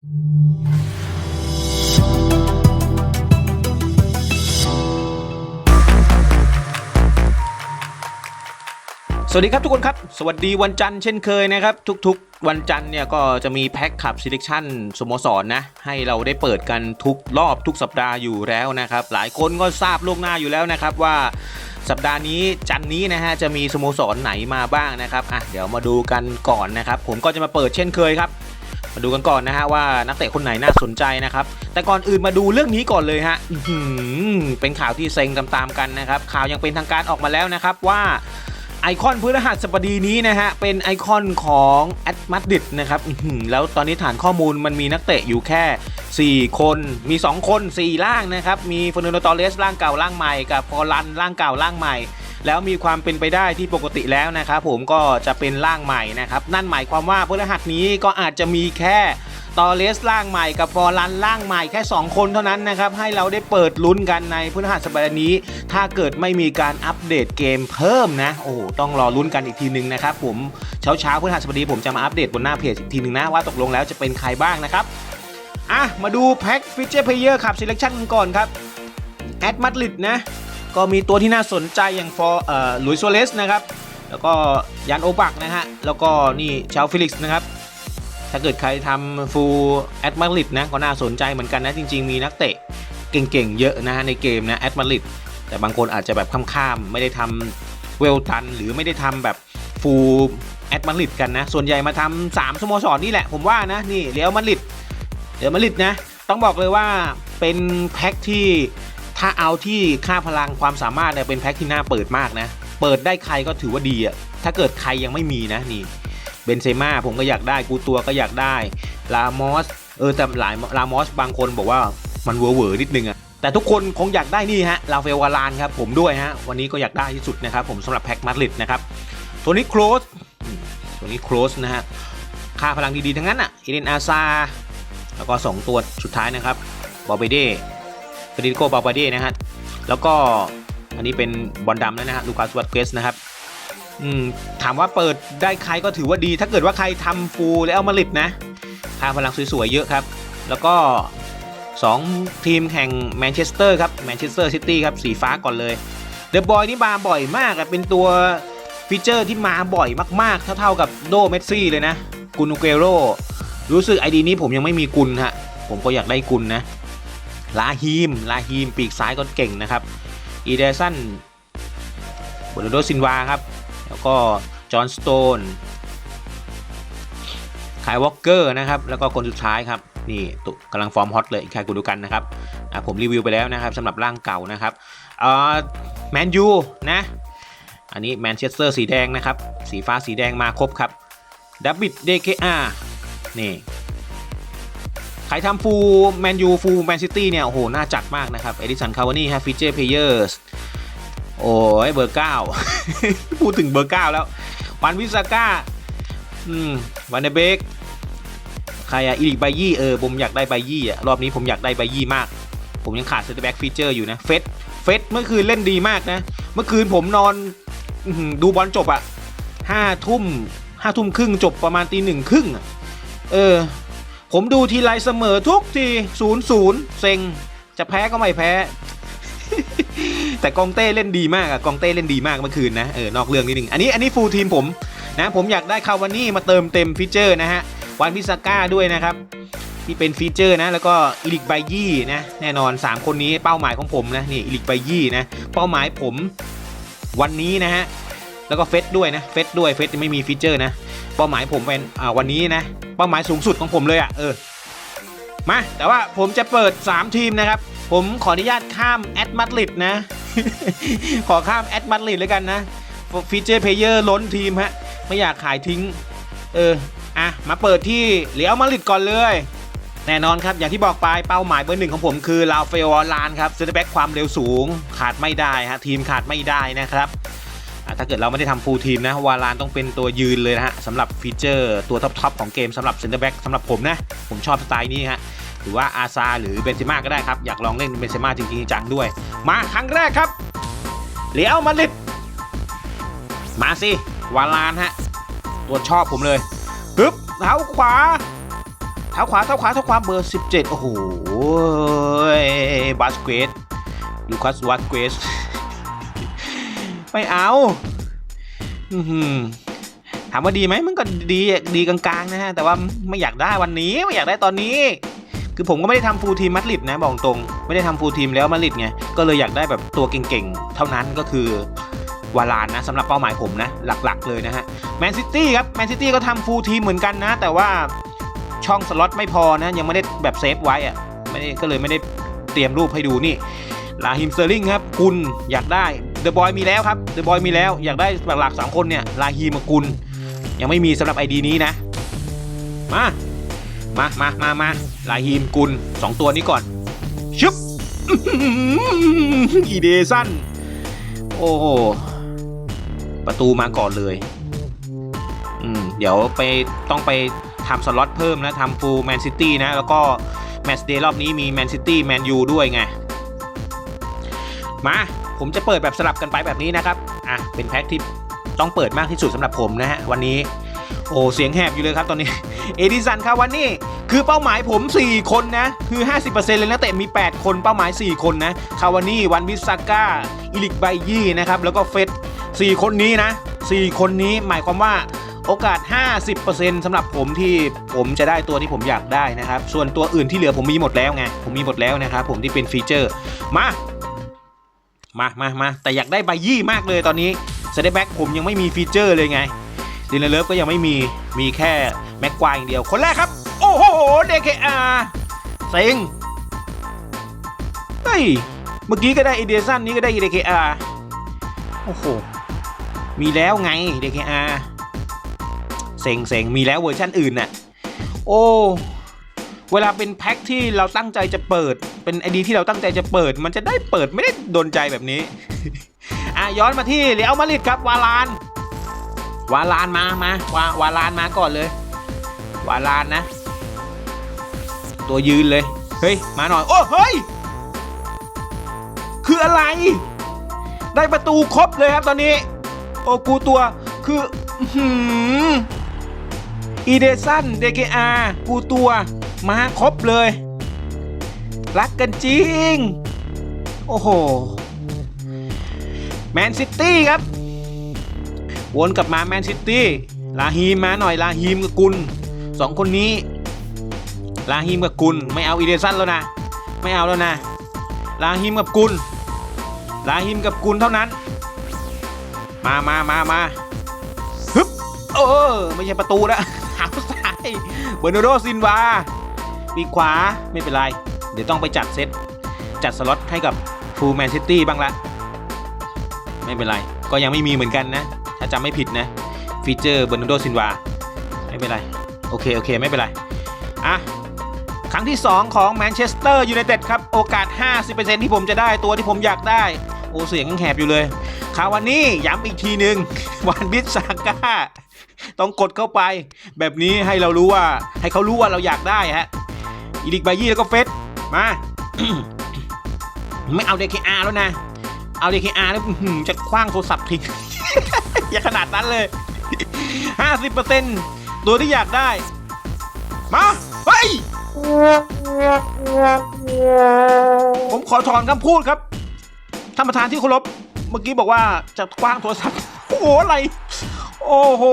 สวัสดีครับทุกคนครับ สวัสดีวันจันทร์เช่นเคยนะครับ ทุกๆ วันจันทร์เนี่ยก็จะมีแพ็คขับ selection สโมสรนะ ให้เราได้เปิดกันทุกรอบทุกสัปดาห์อยู่แล้วนะครับ หลายคนก็ทราบล่วงหน้าอยู่แล้วนะครับว่าสัปดาห์นี้จันนี้นะฮะจะมีสโมสรไหนมาบ้างนะครับอะเดี๋ยวมาดูกันก่อนนะครับ ผมก็จะมาเปิดเช่นเคยครับ มาดูกันก่อนนะฮะว่านักเตะคนไหนน่าสนใจนะครับ แต่ก่อนอื่นมาดูเรื่องนี้ก่อนเลยฮะเป็นข่าวที่เซ็งตามๆกันนะครับข่าวยังเป็นทางการออกมาแล้วนะครับว่าไอคอนพฤหัสบดีนี้นะฮะ เป็นไอคอนของแอดมาดิดนะครับแล้วตอนนี้ฐานข้อมูลมันมีนักเตะอยู่แค่ 4 คนมี 2 คน 4 ล่างนะครับ มีฟอร์นันโดตอเรสร่างเก่าร่างใหม่กับฟอร์ลันร่างเก่าร่างใหม่ แล้วมีความเป็นไปได้ที่ปกติแล้วนะครับผมก็จะเป็นร่างใหม่นะครับนั่นหมายความว่าพฤหัสนี้ก็อาจจะมีแค่ตอเลสร่างใหม่กับฟอร์ลันร่างใหม่แค่ 2 คนเท่านั้นนะครับ ให้เราได้เปิดลุ้นกันในพฤหัสบดีนี้ ถ้าเกิดไม่มีการอัปเดตเกมเพิ่มนะ โอ้โหต้องรอลุ้นกันอีกทีหนึงนะครับผมเช้าเช้าพฤหัสบดีผมจะมาอัปเดตบนหน้าเพจอีกทีหนึงนะ ว่าตกลงแล้วจะเป็นใครบ้างนะครับ อะ มาดูแพ็คฟิชเจอร์เพเยอร์ขับเซเลคชั่นกันก่อนครับแอดมาดริดนะ ก็มีตัวที่น่าสนใจอย่างฟอร์ลุยส์โซเลสนะครับ แล้วก็ยันโอบักนะฮะ แล้วก็นี่ชาวฟิลิกซ์นะครับ ถ้าเกิดใครทำฟูลแอดมาริดนะก็น่าสนใจเหมือนกันนะ จริง ๆ มีนักเตะเก่งๆ เยอะนะฮะในเกมนะแอดมาริดแต่บางคนอาจจะแบบข้ามๆ ไม่ได้ทำเวลตัน หรือไม่ได้ทำแบบฟูลแอดมาริดกันนะ ส่วนใหญ่มาทำสามสโมสรนี่แหละผมว่านะนี่เรอัลมาริดเรอัลมาริดนะต้องบอกเลยว่าเป็นแพ็คที่ ถ้าเอาที่ค่าพลังความสามารถเนี่ยเป็นแพ็คที่น่าเปิดมากนะ เปิดได้ใครก็ถือว่าดีอะถ้าเกิดใครยังไม่มีนะนี่เบนเซม่าผมก็อยากได้กูตัวก็อยากได้ลามอสเออแต่หลายลามอสบางคนบอกว่ามันเวอร์เวอร์นิดนึงอะแต่ทุกคนคงอยากได้นี่ฮะลาเฟลวาลานครับผมด้วยฮะวันนี้ก็อยากได้ที่สุดนะครับผมสำหรับแพ็คมาดริดนะครับตัวนี้โครสตัวนี้โครสนะฮะค่าพลังดีๆทั้งนั้นอะเอเดนอาซาแล้วก็สองตัวสุดท้ายนะครับบอเบเดเฟรดิโกบาบาเดนะฮะแล้วก็อันนี้เป็นบอลดำแล้วนะฮะลูคัสวัตเกสนะครับถามว่าเปิดได้ใครก็ถือว่าดี ถ้าเกิดว่าใครทำฟูลแล้วเอามาลิดนะค่าพลังสวยๆเยอะครับ แล้วก็ 2 ทีมแห่งแมนเชสเตอร์ครับแมนเชสเตอร์ซิตี้ครับสีฟ้าก่อนเลยเดอะบอยนี่มาบ่อยมากเป็นตัวฟีเจอร์ที่มาบ่อยมากๆ เท่าๆกับโดเมสซี่เลยนะ กุนูเกโรรู้สึกไอดีนี้ผมยังไม่มีกุลฮะผมก็อยากได้กุลนะ ลาฮีม ลาฮีม ปีกซ้ายก็เก่งนะครับ อีเดสันบโดโดซินวาครับ แล้วก็จอห์นสโตนคายวอลเกอร์นะครับ แล้วก็คนสุดท้ายครับ นี่ตุกำลังฟอร์มฮอตเลยคายกูดูกันนะครับผมรีวิวไปแล้วนะครับสำหรับร่างเก่านะครับอ่าแมนยูนะ อันนี้แมนเชสเตอร์สีแดงนะครับ สีฟ้าสีแดงมาครบครับดับบิดเดเคอานี่ ใครทำฟูลแมนยูฟูลแมนซิตี้เนี่ย โอ้โห น่าจัดมากนะครับ เอดิสัน คาวานี่ฮะฟีเจอร์เพเยอร์ส โอ้ย เบอร์เก้าพูดถึงเบอร์เก้าแล้ว วันวิสาก้า อืม วันเดเบก ใครอะอีลิกไบยี่ เออ ผมอยากได้ไบยี่อะรอบนี้ผมอยากได้ไบยี่มาก ผมยังขาดเซนเตอร์แบ็กฟีเจอร์อยู่นะ เฟสเฟสเมื่อคืนเล่นดีมากนะ เมื่อคืนผมนอนดูบอลจบอะห้าทุ่มห้าทุ่มครึ่งจบประมาณตีหนึ่งครึ่งเออ ผมดูทีไรเสมอทุกทีศูนย์ศูนย์เซ็ง จะแพ้ก็ไม่แพ้ แต่กองเต้เล่นดีมากอะกองเต้เล่นดีมากเมื่อคืนนะ เออนอกเรื่องนิดนึง อันนี้อันนี้ฟูลทีมผมนะ ผมอยากได้คาวานี่มาเติมเต็มฟีเจอร์นะฮะ วันพิซาก้าด้วยนะครับที่เป็นฟีเจอร์นะ แล้วก็อิลิกไบยี่นะ แน่นอน 3 คนนี้เป้าหมายของผมนะ นี่อิลิกไบยี่นะ เป้าหมายผมวันนี้นะฮะ แล้วก็เฟสด้วยนะ เฟสด้วย เฟสไม่มีฟีเจอร์นะ เป้าหมายผมเป็นอ่าวันนี้นะเป้าหมายสูงสุดของผมเลยอะ่ะเออมาแต่ว่าผมจะเปิด 3 ทีมนะครับ ผมขออนุญาตข้ามแอดมาดริดนะ ขอข้ามแอดมาดริดแล้วกันนะฟีเจอร์เพลเยอร์ล้นทีมฮะไม่อยากขายทิ้ง เอออะมาเปิดที่เรียวมาดริดก่อนเลยแน่นอนครับ อย่างที่บอกไปเป้าหมายเบอร์หนึ่งของผมคือลาเฟลลานครับเซนเตอร์แบ็กความเร็วสูงขาดไม่ได้ฮะทีมขาดไม่ได้นะครับ ถ้าเกิดเราไม่ได้ทำฟูลทีมนะวาลานต้องเป็นตัวยืนเลยนะฮะสำหรับฟีเจอร์ตัวท็อปๆของเกมสำหรับเซนเตอร์แบ็กสำหรับผมนะ ผมชอบสไตล์นี้ฮะหรือว่าอาซาหรือเบนเซม่าก็ได้ครับ อยากลองเล่นเบนเซม่าจริงๆจังด้วย มาครั้งแรกครับเลี้ยวมาดริดมาสิวาลานฮะตัวชอบผมเลยปึ๊บเท้าขวาแทท้าขวาเท้าขวาเท้าขวาเบอร์ 17 โอ้โหบาสเกตลูคัสวัตเกส ไม่เอาอืถามว่าดีไหมมันก็ดีดีกลางๆนะฮะแต่ว่าไม่อยากได้วันนี้ไม่อยากได้ตอนนี้ คือผมก็ไม่ได้ทำฟูลทีมมัดริดนะบอกตรง ไม่ได้ทำฟูลทีมแล้วมัดริดไงก็เลยอยากได้แบบตัวเก่งๆ เท่านั้นก็คือวาลานนะสำหรับเป้าหมายผมนะหลักๆเลยนะฮะแมนซิตี้ครับแมนซิตี้ก็ทำฟูลทีมเหมือนกันนะ แต่ว่าช่องสล็อตไม่พอนะยังไม่ได้แบบเซฟไว้อะไม่ได้ก็เลยไม่ได้เตรียมรูปให้ดูนี่ลาฮิมเซอร์ลิงครับกุลอยากได้ ดอะบอยมีแล้วครับเดอะบอยมีแล้วอยากได้หลักๆสามคนเนี่ยลาฮิมากุล ยังไม่มีสำหรับไอดีนี้นะ มามามามามาลาฮีมกุลสองตัวนี้ก่อนชึบอีเดสันโอ้โหประตูมาก่อนเลย อืม เดี๋ยวไปต้องไปทำสล็อตเพิ่มนะทำฟูลแมนซิตี้นะ แล้วก็แมตช์เดย์รอบนี้มีแมนซิตี้แมนยูด้วยไง มา ผมจะเปิดแบบสลับกันไปแบบนี้นะครับ อะ เป็นแพ็คที่ต้องเปิดมากที่สุดสำหรับผมนะฮะ วันนี้ โอ้เสียงแหบอยู่เลยครับตอนนี้ เอดิสันคาวานี่คือเป้าหมายผม 4 คนนะ คือ 50%เลยนะแต่มี 8 คนเป้าหมาย 4 คนนะคาวานี่วันวิสาก้าอิลิกไบยี่นะครับแล้วก็เฟส4คนนี้นะ 4 คนนี้หมายความว่าโอกาส 50%สำหรับผมที่ผมจะได้ตัวที่ผมอยากได้นะครับ ส่วนตัวอื่นที่เหลือผมมีหมดแล้วไง ผมมีหมดแล้วนะครับผมที่เป็นฟีเจอร์ มา มามามาแต่อยากได้ไบยี่มากเลยตอนนี้เซเดแบ็กผมยังไม่มีฟีเจอร์เลยไงดินเลิฟก็ยังไม่มีมีแค่แม็กควายอย่างเดียวคนแรกครับ โอ้โหเดคอาร์เซ็งเฮ้ยเมื่อกี้ก็ได้อีเดียสันนี้ก็ได้เดคอาร์โอ้โหมีแล้วไงเดคอาร์เซ็งเซ็งมีแล้วเวอร์ชันอื่นน่ะโอ้เวลาเป็นแพ็คที่เราตั้งใจจะเปิด เป็นไอดีที่เราตั้งใจจะเปิด มันจะได้เปิดไม่ได้โดนใจแบบนี้ อะย้อนมาที่เรียวมาริดครับวาลาน วาลานมามาวาวาลานมาก่อนเลย วาลานนะ ตัวยืนเลย เฮ้ย มาหน่อย โอ้เฮ้ย คืออะไร ได้ประตูครบเลยครับตอนนี้ โอ้กูตัวคืออื้มอีเดซันเดเกอากูตัวมาครบเลย รักกันจริง โอ้โห แมนซิตี้ครับ วนกลับมาแมนซิตี้ ลาฮีมมาหน่อย ลาฮีมกับกุลสองคนนี้ ลาฮีมกับกุลไม่เอาอีเดซันแล้วนะ ไม่เอาแล้วนะ ลาฮีมกับกุล ลาฮีมกับกุลเท่านั้น มามามามาฮึบเออไม่ใช่ประตูแล้วหางซ้ายเบอร์นโดซินวาปีขวาไม่เป็นไร ดี๋ยวต้องไปจัดเซตจัดสล็อตให้กับฟูลแมนซิตี้บ้างละไม่เป็นไร ก็ยังไม่มีเหมือนกันนะ ถ้าจำไม่ผิดนะ ฟีเจอร์เบอร์นโดซินวาไม่เป็นไร โอเค โอเค ไม่เป็นไร อะ ครั้งที่ 2 ของแมนเชสเตอร์ยูไนเต็ดครับ โอกาส 50%ที่ผมจะได้ตัวที่ผมอยากได้ โอ้เสียงยังแหบอยู่เลยคาวานี่ย้ำอีกทีหนึ่งวันบิสซาก้าต้องกดเข้าไป แบบนี้ให้เรารู้ว่าให้เขารู้ว่าเราอยากได้ฮะอีลิกบายี่แล้วก็เฟส มา ไม่เอา DKR แล้วนะ เอา DKR แล้วจะคว้างโทรศัพท์ทิ้งอย่าขนาดนั้นเลย 50%ตัวที่อยากได้ มาเฮ้ยผมขอถอนคำพูดครับ ท่านประธานที่เคารพ เมื่อกี้บอกว่าจะคว้างโทรศัพท์ โอ้โหอะไร โอ้โห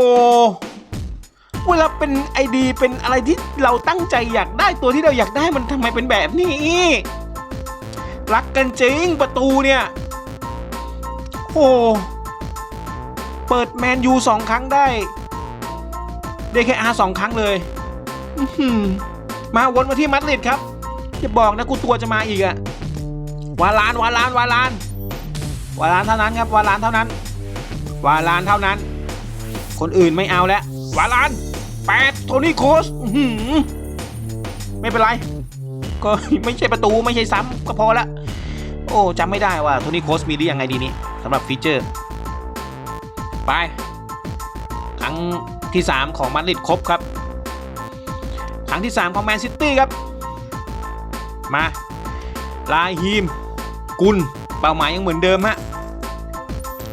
เวลาเป็นไอดีเป็นอะไรที่เราตั้งใจอยากได้ตัวที่เราอยากได้มันทำไมเป็นแบบนี้ รักกันจริงประตูเนี่ย โอ้เปิดแมนยูสองครั้งได้ DKR สองครั้งเลยมาวนมาที่มัดริดครับ จะบอกนะกูตัวจะมาอีกอะวาลานวาลานวาลานวาลานเท่านั้นครับวาลานเท่านั้น วาลานเท่านั้น คนอื่นไม่เอาแล้ววาลาน แปดโทนี่โคสหือไม่เป็นไร ก็ไม่ใช่ประตูไม่ใช่ซ้ำก็พอละ โอ้จำไม่ได้ว่าโทนี่โคสมีหรือยังไงดีนี้สำหรับฟีเจอร์ ไป ครั้งที่ 3 ของมาดริดครบครับ ครั้งที่ 3 ของแมนซิตี้ครับ มา ลาฮีม กุล เป้าหมายยังเหมือนเดิมฮะ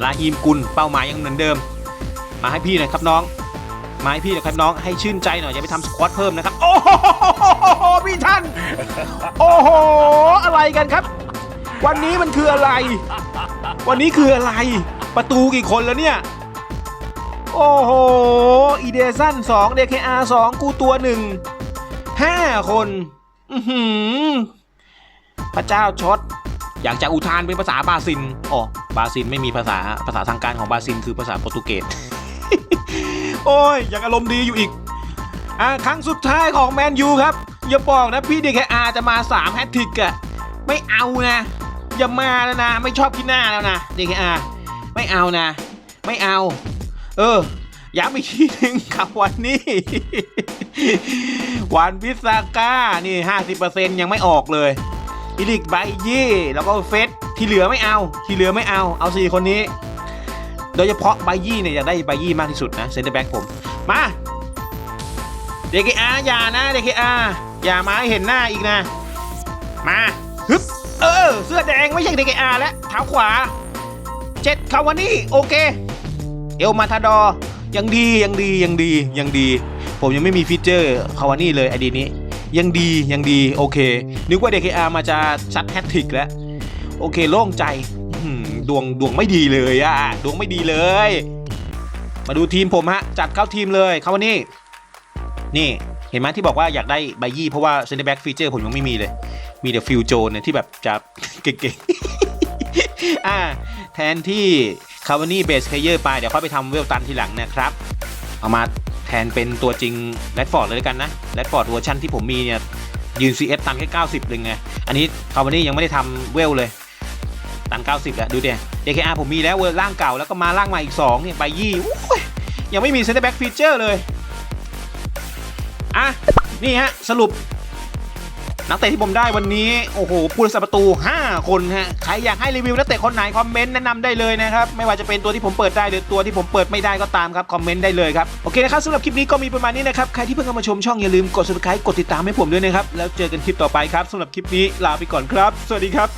ลาฮีมกุลเป้าหมายยังเหมือนเดิม มาให้พี่หน่อยครับน้อง มาให้พี่หน่อยครับน้องให้ชื่นใจหน่อยอย่าไปทำสควอตเพิ่มนะครับ โอ้โหพี่ท่าน โอ้โห อะไรกันครับ วันนี้มันคืออะไร วันนี้คืออะไร ประตูกี่คนแล้วเนี่ย โอ้โห อีเดซัน2 DKR 2กูตัวหนึ่งห้าคนอืพระเจ้าช็อตอยากจะอุทานเป็นภาษาบราซินอ๋อบราซินไม่มีภาษาภาษาทางการของบราซินคือภาษาโปรตุเกส โอ้ยยังอารมณ์ดีอยู่อีกอะครั้งสุดท้ายของแมนยูครับ อย่าบอกนะพี่ DKR จะมา3แฮตทริกอะไม่เอานะอย่ามาแล้วนะ ไม่ชอบขี้หน้าแล้วนะ DKR ไม่เอานะ ไม่เอา เออย้ำอีกทีหนึ่งครับวันนี้ วันพิซซาก้านี่ 50%ยังไม่ออกเลยอิลิกไบยี่แล้วก็เฟสที่เหลือไม่เอา ที่เหลือไม่เอา เอาสี่คนนี้ โดยเฉพาะไบยี่เนี่ยอยากได้ไบยี่มากที่สุดนะเซนเตอร์แบ็กผมมาเดกอาอย่านะเดกอาอย่ามาให้เห็นหน้าอีกนะ มาฮึบเออ เสื้อแดงไม่ใช่เดกอาแล้วเท้าขวาเจ็ดคาวานี่โอเค เอลมาทาดอยังดียังดียังดียังดี ผมยังไม่มีฟีเจอร์คาวานี่เลยไอดีนี้ ยังดียังดีโอเค นึกว่า DKR มาจะซัดแฮตทริกแล้ว โอเคโล่งใจ ดวงดวงไม่ดีเลยอะดวงไม่ดีเลย มาดูทีมผมฮะ จัดเข้าทีมเลยคาวานี่ นี่เห็นไหมที่บอกว่าอยากได้ไบยี่เพราะว่าเซนเตอร์แบ็กฟีเจอร์ผมยังไม่มีเลย มีแต่ฟิลโจนเนี่ยที่แบบจะเก่งๆอ่าแทนที่คาวานี่เบสเคเยอร์ไป เดี๋ยวค่อยไปทำเวลตันทีหลังนะครับ เอามาแทนเป็นตัวจริงแรดฟอร์ดเลยกันนะแรดฟอร์ดเวอร์ชันที่ผมมีเนี่ยยืน CS ตันแค่ 90 เลยไง อันนี้คาวานี่ยังไม่ได้ทำเวลเลย ตัน90แล้วดูเดี๋ย DKR ผมมีแล้วเวอร์ร่างเก่าแล้วก็มาร่างใหม่อีก2เนี่ยใบยี่ยยังไม่มีเซนเตอร์แบ็กฟีเจอร์เลย อะ นี่ฮะ สรุป นักเตะที่ผมได้วันนี้ โอ้โหผู้รักษาประตู 5 คนฮะ ใครอยากให้รีวิวนักเตะคนไหน คอมเมนต์แนะนำได้เลยนะครับ ไม่ว่าจะเป็นตัวที่ผมเปิดได้ หรือตัวที่ผมเปิดไม่ได้ก็ตามครับ คอมเมนต์ได้เลยครับ โอเคนะครับสำหรับคลิปนี้ก็มีประมาณนี้นะครับ ใครที่เพิ่งเข้ามาชมช่องอย่าลืมกด subscribe กดติดตามให้ผมด้วยนะครับ แล้วเจอกันคลิปต่อไปครับสำหรับคลิปนี้ลาไปก่อนครับ สวัสดีครับ